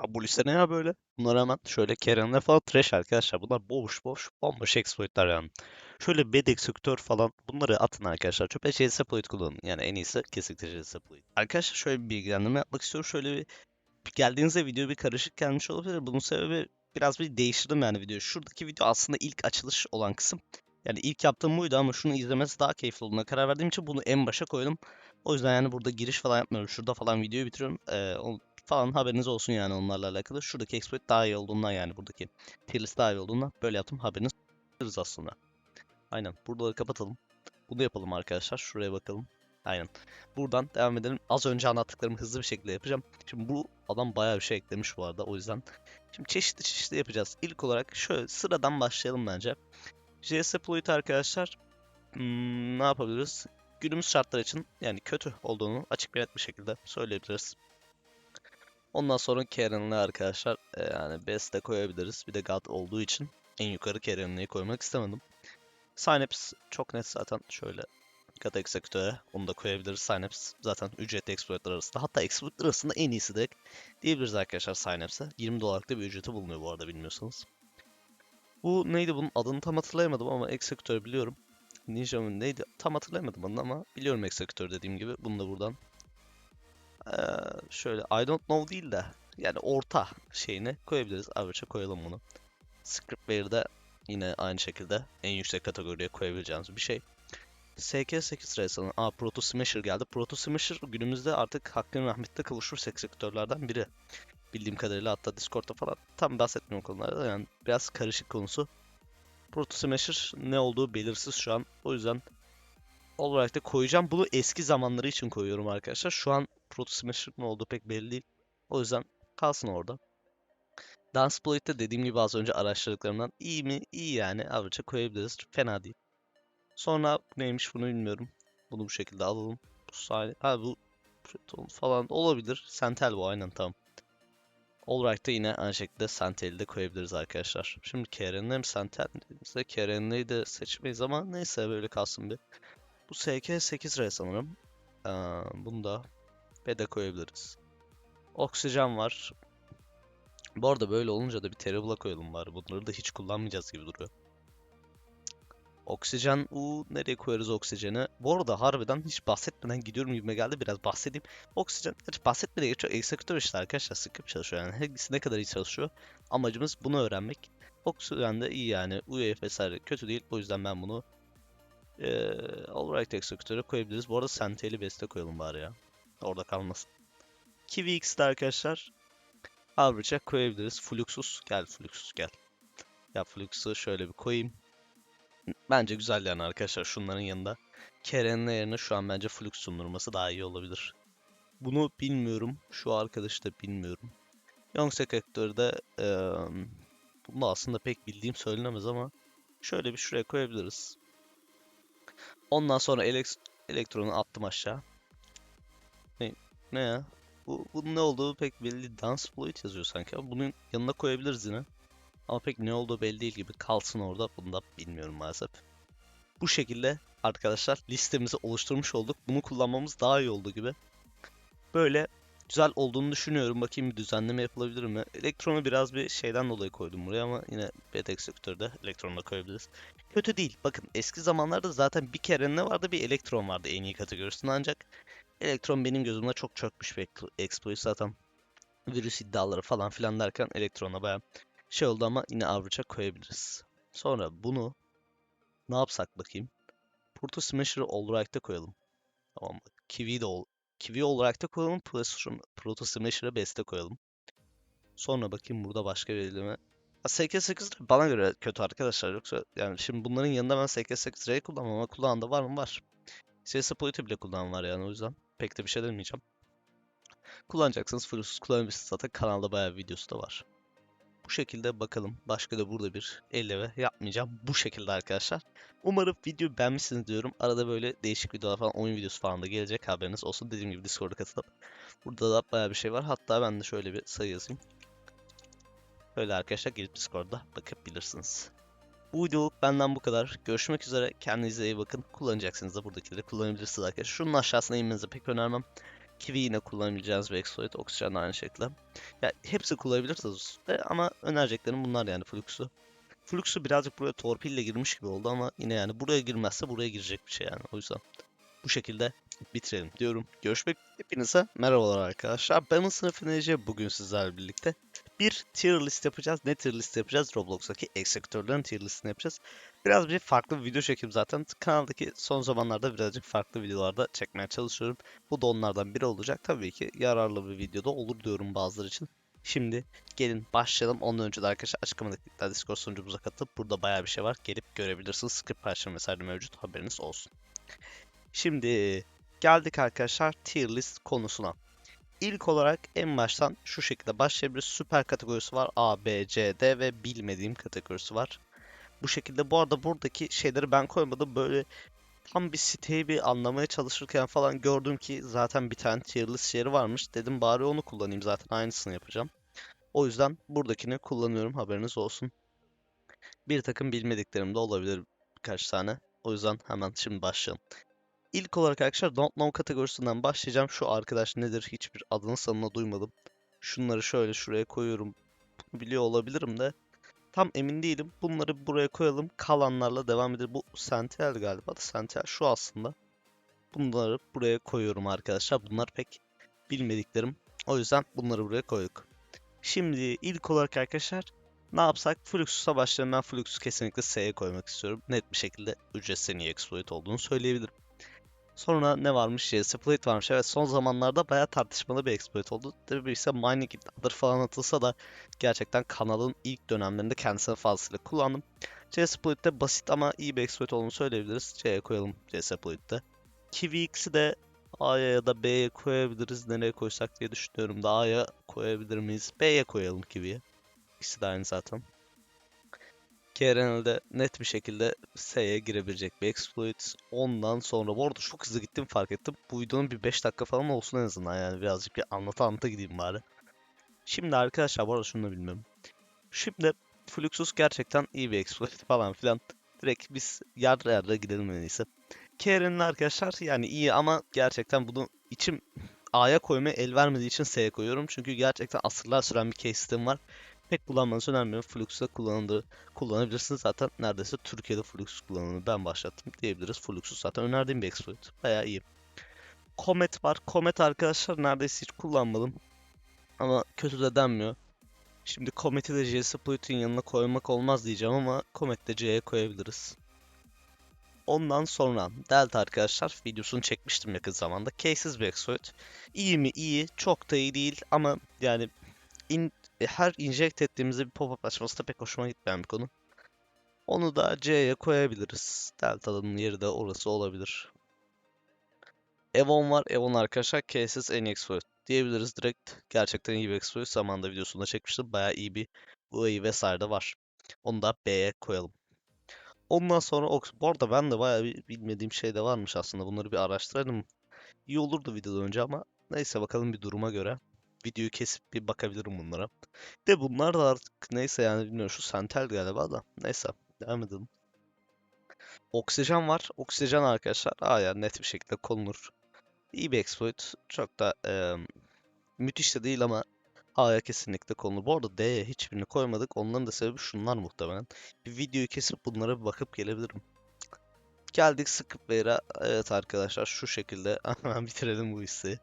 Abi bu liste ne ya böyle? Bunlar hemen şöyle Keren'le falan trash arkadaşlar. Bunlar boş boş bomboş exploitler yani. Şöyle bed executor falan bunları atın arkadaşlar. Çöpe JS Exploit kullanın. Yani en iyisi kesinlikle JS Exploit. Arkadaşlar şöyle bir bilgilendirme yapmak istiyorum. Şöyle bir geldiğinizde video bir karışık gelmiş olabilir. Bunun sebebi biraz bir değiştirdim yani videoyu. Şuradaki video aslında ilk açılış olan kısım. Yani ilk yaptığım buydu ama şunu izlemesi daha keyifli olduğuna karar verdiğim için bunu en başa koydum. O yüzden yani burada giriş falan yapmıyorum. Şurada falan videoyu bitiriyorum. Ee, falan haberiniz olsun yani onlarla alakalı. Şuradaki exploit daha iyi olduğundan yani buradaki tier list daha iyi olduğundan böyle yaptım. Haberiniz oluruz aslında. Aynen. Buraları kapatalım. Bunu yapalım arkadaşlar. Şuraya bakalım. Aynen. Buradan devam edelim. Az önce anlattıklarımı hızlı bir şekilde yapacağım. Şimdi bu adam bayağı bir şey eklemiş bu arada. O yüzden şimdi çeşitli çeşitli yapacağız. İlk olarak şöyle sıradan başlayalım bence. JS Exploit arkadaşlar hmm, ne yapabiliriz? Günümüz şartlar için yani kötü olduğunu açık bir net bir şekilde söyleyebiliriz. Ondan sonra Karen'le arkadaşlar e, yani best de koyabiliriz. Bir de God olduğu için en yukarı Karen'liği koymak istemedim. Synapse çok net zaten şöyle God Executor'e onu da koyabiliriz. Synapse zaten ücretli exploitler arasında. Hatta exploitler arasında en iyisi de diyebiliriz arkadaşlar Synapse'e. 20 dolarlık da bir ücreti bulunuyor bu arada bilmiyorsanız. Bu neydi bunun adını tam hatırlayamadım ama Executor biliyorum. Ninja mı neydi tam hatırlayamadım onu ama biliyorum Executor dediğim gibi. Bunu da buradan Eee, şöyle I don't know değil de yani orta şeyini koyabiliriz. Average'a koyalım bunu. Scriptware'de yine aynı şekilde en yüksek kategoriye koyabileceğimiz bir şey. SK8 Race'ın Aa Proto Smasher geldi. Proto Smasher günümüzde artık hakkın rahmetine kavuşmuş sektörlerden biri. Bildiğim kadarıyla hatta Discord'da falan tam bahsetmiyorum konularda yani biraz karışık konusu. Proto Smasher ne olduğu belirsiz şu an. O yüzden olarak da koyacağım. Bunu eski zamanları için koyuyorum arkadaşlar. Şu an Proto Smasher ne olduğu pek belli değil. O yüzden kalsın orada. Dance Exploit'te dediğim gibi az önce araştırdıklarımdan iyi mi? İyi yani. Average'a koyabiliriz. Fena değil. Sonra neymiş bunu bilmiyorum. Bunu bu şekilde alalım. Bu sahne. Ha bu falan olabilir. Sentel bu aynen tamam. Allright'ta yine aynı şekilde Sentel'i de koyabiliriz arkadaşlar. Şimdi Karen'le mi Sentel mi dediğimizde Karen'leyi de seçmeyiz ama neyse böyle kalsın bir. Bu SK8R sanırım. Ee, bunu da B'de koyabiliriz. Oksijen var. Bu arada böyle olunca da bir Terrible'a koyalım bari. Bunları da hiç kullanmayacağız gibi duruyor. Oksijen, u nereye koyarız oksijeni? Bu arada harbiden hiç bahsetmeden gidiyorum gibime geldi. Biraz bahsedeyim. Oksijen, hiç bahsetmeden geçiyor. Executor işte arkadaşlar sıkıp çalışıyor yani. Hangisi ne kadar iyi çalışıyor. Amacımız bunu öğrenmek. Oksijen de iyi yani. UEF vesaire kötü değil. O yüzden ben bunu eee Alright Executor'a koyabiliriz. Bu arada Sentel'i beste koyalım bari ya. Orada kalmasın. Kiwi X'de arkadaşlar Average'a koyabiliriz. Fluxus. Gel Fluxus gel. Ya Fluxus'u şöyle bir koyayım. Bence güzel yani arkadaşlar şunların yanında. Keren'in yerine şu an bence Fluxus'un durması daha iyi olabilir. Bunu bilmiyorum. Şu arkadaşı da bilmiyorum. Young Secretör'de eee bunu da aslında pek bildiğim söylenemez ama şöyle bir şuraya koyabiliriz. Ondan sonra elek elektronu attım aşağı. Ne, ne ya? Bu, bunun ne olduğu pek belli. Dance Exploit yazıyor sanki ama bunun yanına koyabiliriz yine. Ama pek ne olduğu belli değil gibi kalsın orada. Bunu da bilmiyorum maalesef. Bu şekilde arkadaşlar listemizi oluşturmuş olduk. Bunu kullanmamız daha iyi oldu gibi. Böyle güzel olduğunu düşünüyorum. Bakayım bir düzenleme yapılabilir mi? Elektronu biraz bir şeyden dolayı koydum buraya ama yine BTX sektörde elektronu da koyabiliriz. Kötü değil. Bakın eski zamanlarda zaten bir kere ne vardı bir elektron vardı en iyi kategorisinde ancak elektron benim gözümde çok çökmüş bir exploit zaten. Virüs iddiaları falan filan derken elektrona baya şey oldu ama yine average'a koyabiliriz. Sonra bunu ne yapsak bakayım. Proto Smasher'ı Allright'ta koyalım. Tamam bak. Kiwi de ol. Kiwi Allright'ta koyalım. Proto Smasher'ı Best'e koyalım. Sonra bakayım burada başka bir elime. Ha, SK8 bana göre kötü arkadaşlar. Yoksa yani şimdi bunların yanında ben SK8R'yi kullanmam ama kullanan da var mı? Var. CS Polity bile kullanan var yani o yüzden. Pek de bir şey demeyeceğim. Kullanacaksanız Fluxus kullanabilirsiniz. Zaten kanalda bayağı videosu da var. Bu şekilde bakalım. Başka da burada bir elleme yapmayacağım. Bu şekilde arkadaşlar. Umarım videoyu beğenmişsiniz diyorum. Arada böyle değişik videolar falan, oyun videosu falan da gelecek haberiniz olsun. Dediğim gibi Discord'a katılıp. Burada da bayağı bir şey var. Hatta ben de şöyle bir sayı yazayım. Böyle arkadaşlar gelip Discord'da bakabilirsiniz. Bu videoluk benden bu kadar. Görüşmek üzere. Kendinize iyi bakın. Kullanacaksınız da buradakileri kullanabilirsiniz arkadaşlar. Şunun aşağısına inmenizi pek önermem. Kiwi yine exploit. Oksijen de aynı şekilde. Ya hepsi kullanabilirsiniz. Ama önereceklerim bunlar yani Flux'u. Flux'u birazcık buraya torpille girmiş gibi oldu ama yine yani buraya girmezse buraya girecek bir şey yani. O yüzden bu şekilde bitirelim diyorum. Görüşmek hepinize merhabalar arkadaşlar. Ben sınıf Ece bugün sizlerle birlikte bir tier list yapacağız. Ne tier list yapacağız? Roblox'taki eksektörlerin tier listini yapacağız. Biraz bir farklı bir video çekeyim zaten. Kanaldaki son zamanlarda birazcık farklı videolarda çekmeye çalışıyorum. Bu da onlardan biri olacak. Tabii ki yararlı bir videoda olur diyorum bazıları için. Şimdi gelin başlayalım. Ondan önce de arkadaşlar açıklamadaki linkler Discord sunucumuza katılıp burada bayağı bir şey var. Gelip görebilirsiniz. Script paylaşım vesaire mevcut. Haberiniz olsun. Şimdi geldik arkadaşlar tier list konusuna. İlk olarak en baştan şu şekilde başlayabiliriz. Süper kategorisi var. A, B, C, D ve bilmediğim kategorisi var. Bu şekilde bu arada buradaki şeyleri ben koymadım. Böyle tam bir siteyi bir anlamaya çalışırken falan gördüm ki zaten bir tane tier list yeri varmış. Dedim bari onu kullanayım zaten aynısını yapacağım. O yüzden buradakini kullanıyorum haberiniz olsun. Bir takım bilmediklerim de olabilir birkaç tane. O yüzden hemen şimdi başlayalım. İlk olarak arkadaşlar Don't Know kategorisinden başlayacağım. Şu arkadaş nedir hiçbir adını sanını duymadım. Şunları şöyle şuraya koyuyorum. Biliyor olabilirim de. Tam emin değilim. Bunları buraya koyalım. Kalanlarla devam edelim. Bu Sentinel galiba Sentinel şu aslında. Bunları buraya koyuyorum arkadaşlar. Bunlar pek bilmediklerim. O yüzden bunları buraya koyduk. Şimdi ilk olarak arkadaşlar ne yapsak? Fluxus'a başlayalım. Ben Fluxus'u kesinlikle S'ye koymak istiyorum. Net bir şekilde ücretsiz en iyi exploit olduğunu söyleyebilirim. Sonra ne varmış? JS Plate varmış. Evet son zamanlarda bayağı tartışmalı bir exploit oldu. Tabii ise mining adır falan atılsa da gerçekten kanalın ilk dönemlerinde kendisine fazlasıyla kullandım. JS Plate'de basit ama iyi bir exploit olduğunu söyleyebiliriz. C'ye koyalım JS Plate'de. Kiwi X'i de A'ya ya da B'ye koyabiliriz. Nereye koysak diye düşünüyorum da A'ya koyabilir miyiz? B'ye koyalım Kiwi'ye. İkisi de aynı zaten. KRNL'de net bir şekilde S'ye girebilecek bir exploit. Ondan sonra bu arada çok hızlı gittim fark ettim. Bu videonun bir 5 dakika falan olsun en azından yani birazcık bir anlata anlata gideyim bari. Şimdi arkadaşlar bu arada şunu da bilmiyorum. Şimdi Fluxus gerçekten iyi bir exploit falan filan. Direkt biz yer yerde gidelim en iyisi. KRNL arkadaşlar yani iyi ama gerçekten bunu içim A'ya koymaya el vermediği için S'ye koyuyorum. Çünkü gerçekten asırlar süren bir case sistem var pek kullanmanızı önermiyorum. Flux'da kullanıldığı kullanabilirsiniz. Zaten neredeyse Türkiye'de Flux kullanımını ben başlattım diyebiliriz. Flux'u zaten önerdiğim bir exploit. Bayağı iyi. Comet var. Comet arkadaşlar neredeyse hiç kullanmadım. Ama kötü de denmiyor. Şimdi Comet'i de J Split'in yanına koymak olmaz diyeceğim ama Comet'i de C'ye koyabiliriz. Ondan sonra Delta arkadaşlar videosunu çekmiştim yakın zamanda. Cases bir exploit. İyi mi? İyi. Çok da iyi değil ama yani in, e, her inject ettiğimizde bir pop-up açması da pek hoşuma gitmeyen bir konu. Onu da C'ye koyabiliriz. Delta'nın yeri de orası olabilir. Evon var. Evon arkadaşlar cases en exploit diyebiliriz direkt. Gerçekten iyi bir exploit. Zamanında videosunda çekmiştim. Bayağı iyi bir UI vesaire de var. Onu da B'ye koyalım. Ondan sonra Ox. Bu arada ben de bayağı bir bilmediğim şey de varmış aslında. Bunları bir araştıralım. İyi olurdu videodan önce ama neyse bakalım bir duruma göre videoyu kesip bir bakabilirim bunlara. De bunlar da artık neyse yani bilmiyorum şu Sentel galiba da. Neyse devam edelim. Oksijen var. Oksijen arkadaşlar yani net bir şekilde konulur. İyi bir exploit. Çok da e, müthiş de değil ama A'ya kesinlikle konulur. Bu arada D'ye hiçbirini koymadık. Onların da sebebi şunlar muhtemelen. Bir videoyu kesip bunlara bir bakıp gelebilirim. Geldik Scriptware'a. Evet arkadaşlar şu şekilde hemen bitirelim bu listeyi.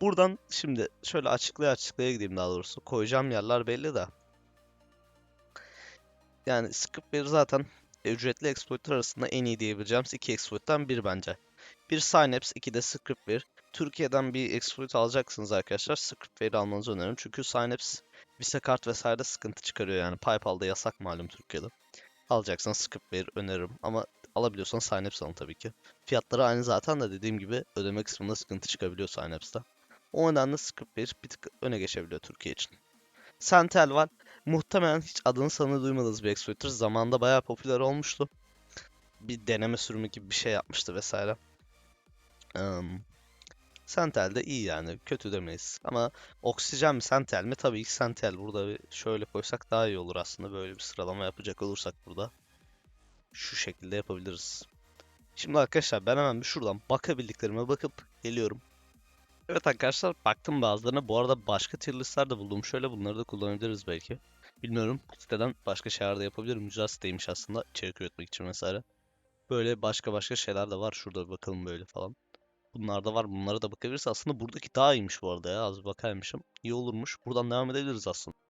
Buradan şimdi şöyle açıklaya açıklaya gideyim daha doğrusu. Koyacağım yerler belli de. Yani Scriptware zaten ücretli exploitler arasında en iyi diyebileceğimiz iki exploit'ten bir bence. Bir Synapse, iki de Scriptware. Türkiye'den bir exploit alacaksınız arkadaşlar. Scriptware'i almanızı öneririm. Çünkü Synapse Visa kart vesaire sıkıntı çıkarıyor yani. PayPal'da yasak malum Türkiye'de. Alacaksan Scriptware öneririm. Ama alabiliyorsan Synapse alın tabii ki. Fiyatları aynı zaten de dediğim gibi ödeme kısmında sıkıntı çıkabiliyor Synapse'da. O nedenle Scriptware bir tık öne geçebiliyor Türkiye için. Sentel var. Muhtemelen hiç adını sanını duymadığınız bir exploiter. Zamanında bayağı popüler olmuştu. Bir deneme sürümü gibi bir şey yapmıştı vesaire. Um, Sentel de iyi yani. Kötü demeyiz. Ama oksijen mi Sentel mi? Tabii ki Sentel. Burada bir şöyle koysak daha iyi olur aslında. Böyle bir sıralama yapacak olursak burada. Şu şekilde yapabiliriz. Şimdi arkadaşlar ben hemen bir şuradan bakabildiklerime bakıp geliyorum. Evet arkadaşlar baktım bazılarına. Bu arada başka tier de buldum. Şöyle bunları da kullanabiliriz belki. Bilmiyorum. Siteden başka şeyler de yapabilirim. Güzel siteymiş aslında. içerik üretmek için vesaire. Böyle başka başka şeyler de var. Şurada bir bakalım böyle falan. Bunlar da var. Bunlara da bakabiliriz. Aslında buradaki daha iyiymiş bu arada ya. Az bir bakaymışım. İyi olurmuş. Buradan devam edebiliriz aslında.